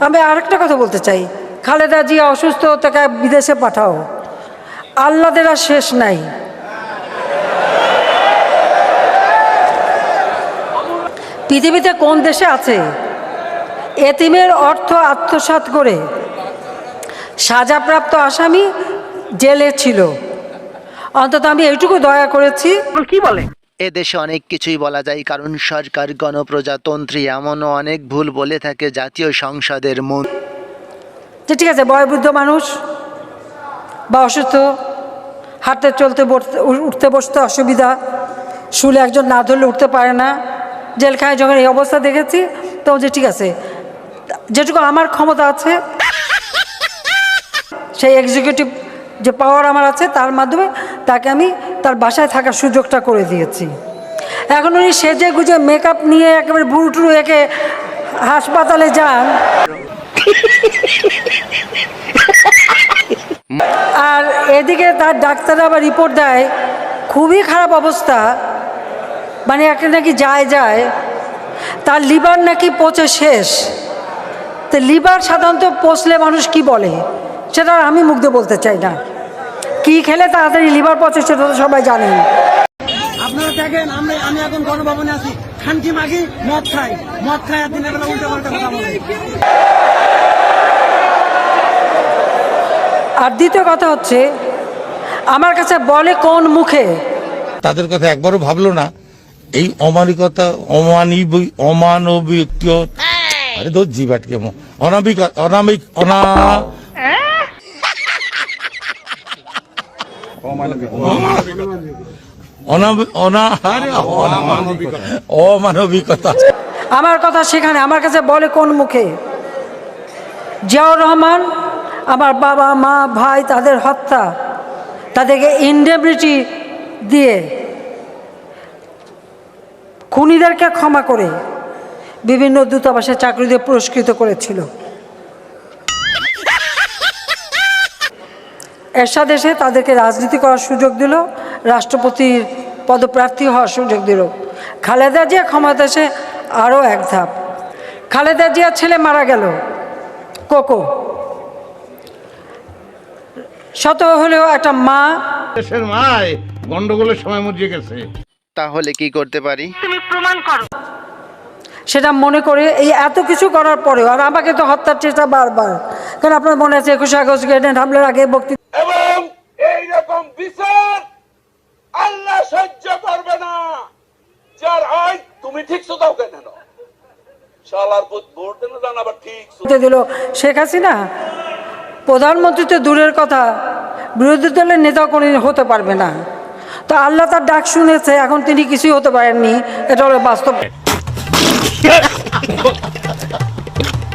আমি আরেকটা কথা বলতে চাই। খালেদা জিয়া অসুস্থ, তাকে বিদেশে পাঠাও। আল্লাদের আর শেষ নাই। পৃথিবীতে কোন দেশে আছে? এতিমের অর্থ আত্মসাৎ করে। সাজাপ্রাপ্ত আসামি জেলে ছিল। অন্তত আমি এইটুকু দয়া করেছি। এ দেশে অনেক কিছুই বলা যায়, কারণ সরকার, গণপ্রজাতন্ত্রী এমনও অনেক ভুল বলে থাকে জাতীয় সংসদের মন। যে ঠিক আছে, বয়োবৃদ্ধ মানুষ বা অসুস্থ, হাঁটতে চলতে উঠতে বসতে অসুবিধা, শুলে একজন না ধরলে উঠতে পারে না জেলখানায় যখন এই অবস্থা দেখেছি, তো যে ঠিক আছে, যেটুকু আমার ক্ষমতা আছে, সেই এক্সিকিউটিভ যে পাওয়ার আমার আছে, তার মাধ্যমে তাকে আমি তার বাসায় থাকার সুযোগটা করে দিয়েছি। এখন উনি সেজে গুজে মেকআপ নিয়ে একেবারে বুড়ো টুরু একে হাসপাতালে যান। আর এদিকে তার ডাক্তার আবার রিপোর্ট দেয়, খুবই খারাপ অবস্থা। মানে একটা নাকি যায় যায়। তার লিভার নাকি পচে শেষ। তো লিভার সাধারণত পচলে মানুষ কি বলে? সেটা আমি মুগ্ধ বলতে চাই না। কি খেলে তাড়াতাড়ি লিভার পচে সেটা তো সবাই জানেন আপনারা দেখেন আমরা আমি এখন গণভবনে আছি। খানকি মাগি মদ খাই। মদ খাই আর দিনের বেলা উল্টা পাল্টা কথা বলে। আর দ্বিতীয় কথা হচ্ছে আমার কাছে বলে কোন মুখে? তাদের কথা একবারও ভাবলো না। এই অমানিকতা অমানবিক অমানবিক আরে জিবাটকে অনামিক অনামিক অনা অনামি- অনা আরে অমানবিকতা। আমার কথা সেখানে আমার কাছে বলে কোন মুখে? জিয়াউর রহমান আমার বাবা মা ভাই তাদের হত্যা তাদেরকে ইনডেবিলিটি দিয়ে খুনিদেরকে ক্ষমা করে বিভিন্ন দূতাবাসে চাকরি দিয়ে পুরস্কৃত করেছিল। এরশাদ এসে তাদেরকে রাজনীতি করার সুযোগ দিল রাষ্ট্রপতির পদপ্রার্থী হওয়ার সুযোগ দিল। খালেদা জিয়া ক্ষমতা এসে আরও এক ধাপ। খালেদা জিয়ার ছেলে মারা গেল কোকো। শত হলেও একটা মা দেশের মায় গন্ডগোলের সময় মরিয়ে গেছে। তাহলে কি করতে পারি? প্রমাণ করো। সেটা মনে করে এই এত কিছু করার পরেও আর আমাকে তো হত্যার চেষ্টা বারবার। কারণ আপনার মনে আছে একুশে আগস্ট গ্রেনেড হামলার আগে বক্তৃতা এবং এই রকম বিচার আল্লাহ সহ্য করবে না যার হয় তুমি ঠিক দাও কেন শেখ হাসিনা, প্রধানমন্ত্রী তো দূরের কথা, বিরোধী দলের নেতা কোনো হতে পারবে না। তো আল্লাহ তার ডাক শুনেছে, এখন তিনি কিছুই হতে পারেননি, এটা হলো বাস্তব।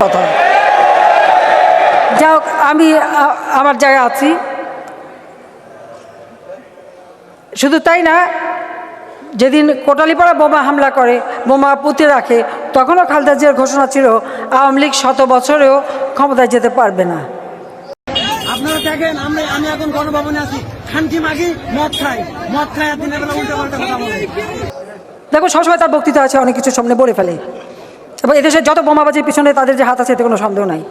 কথা। যাই হোক, আমি আমার জায়গায় আছি। শুধু তাই না যেদিন কোটালীপাড়া বোমা হামলা করে বোমা পুঁতে রাখে তখনও খালদা জিয়ার ঘোষণা ছিল আওয়ামী লীগ শত বছরেও ক্ষমতায় যেতে পারবে না। আপনারা দেখেন আমরা আমি এখন গণভবনে আছি। খানকি মাগি? মদ খাই। মদ খাই আর দিনের বেলা উল্টা পাল্টা কথা বলে। দেখো সবসময় তার বক্তৃতা আছে অনেক কিছু সামনে বলে ফেলে। এবং এদেশে যত বোমাবাজির পিছনে তাদের যে হাত আছে এতে কোনো সন্দেহ নাই।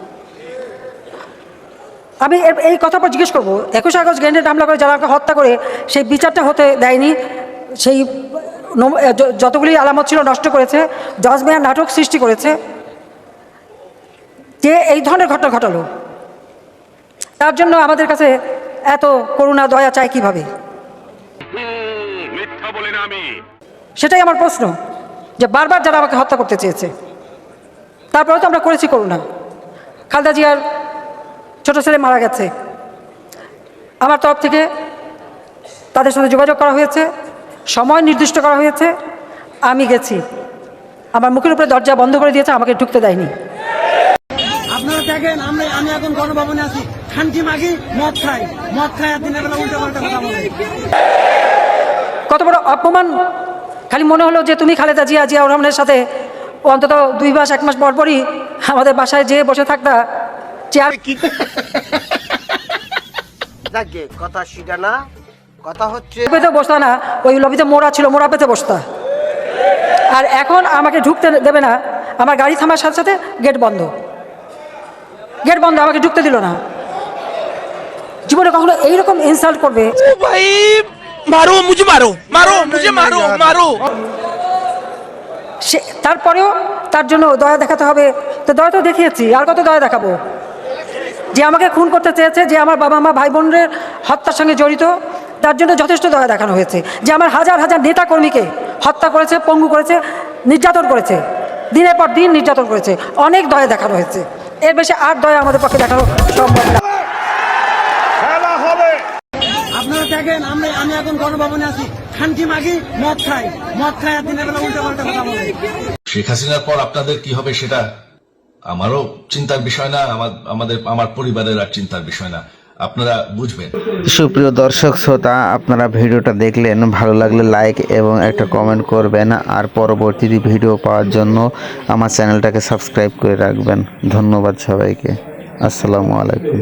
আমি এই কথা পর জিজ্ঞেস করব একুশে আগস্ট গ্রেনেড হামলা করে যারা হত্যা করে সেই বিচারটা হতে দেয়নি সেই যতগুলি আলামত ছিল নষ্ট করেছে জজ নাটক সৃষ্টি করেছে যে এই ধরনের ঘটনা ঘটালো। তার জন্য আমাদের কাছে এত করুণা দয়া চায় কীভাবে? সেটাই আমার প্রশ্ন যে বারবার যারা আমাকে হত্যা করতে চেয়েছে তারপরে তো আমরা করেছি করুণা। খালদা জিয়ার ছোট ছেলে মারা গেছে। আমার তরফ থেকে তাদের সাথে যোগাযোগ করা হয়েছে। সময় নির্দিষ্ট করা হয়েছে আমি গেছি। আমার মুখের উপরে দরজা বন্ধ করে দিয়েছে আমাকে ঢুকতে দেয়নি। আপনারা দেখেন আমরা আমি এখন গণভবনে আছি। খানকি মাগি মদ খাই। মদ খাই আর দিনের বেলা উল্টা পাল্টা কথা বলে। কত বড় অপমান। খালি মনে হলো যে তুমি খালেদা জিয়া জিয়া রহমানের সাথে অন্তত দুই মাস এক মাস পর পরই আমাদের বাসায় যেয়ে বসে থাকতা। চেয়ার কথা সেটা না। কথা হচ্ছে পেতে বসতা না ওই লবিতে মোড়া ছিল মোড়া পেতে বসতা। আর এখন আমাকে ঢুকতে দেবে না আমার গাড়ি থামার সাথে সাথে গেট বন্ধ। গেট বন্ধ আমাকে ঢুকতে দিল না। জীবনে কখনো এইরকম ইনসাল্ট করবে? ভাই মারো মুঝে মারো মারো মুঝে মারো মারো। সে তারপরেও তার জন্য দয়া দেখাতে হবে। তো দয়া তো দেখিয়েছি আর কত দয়া দেখাবো? যে আমাকে খুন করতে চেয়েছে যে আমার বাবা মা ভাই বোনের হত্যার সঙ্গে জড়িত তার জন্য যথেষ্ট দয়া দেখানো হয়েছে যে আমার হাজার হাজার নেতা কর্মীকে হত্যা করেছে পঙ্গু করেছে নির্যাতন করেছে। দিনের পর দিন নির্যাতন করেছে। অনেক দয়া দেখানো হয়েছে। এর বেশি আর দয়া আমাদের পক্ষে দেখানো সম্ভব না। আপনারা দেখেন আমরা আমি এখন গণভবনে আছি। খানকি মাগি মদ খাই মদ খাই আর দিনের বেলা উল্টা পাল্টা কথা বলে। শেখ হাসিনার পর আপনাদের কি হবে সেটা আমারও চিন্তার বিষয় না আমার আমাদের আমার পরিবারের আর চিন্তার বিষয় না। আপনারা বুঝবেন। সুপ্রিয় দর্শক শ্রোতা, আপনারা ভিডিওটা দেখলেন, ভালো লাগলে লাইক এবং একটা কমেন্ট করবেন, আর পরবর্তী ভিডিও পাওয়ার জন্য আমার চ্যানেলটাকে সাবস্ক্রাইব করে রাখবেন। ধন্যবাদ সবাইকে। আসসালামু আলাইকুম।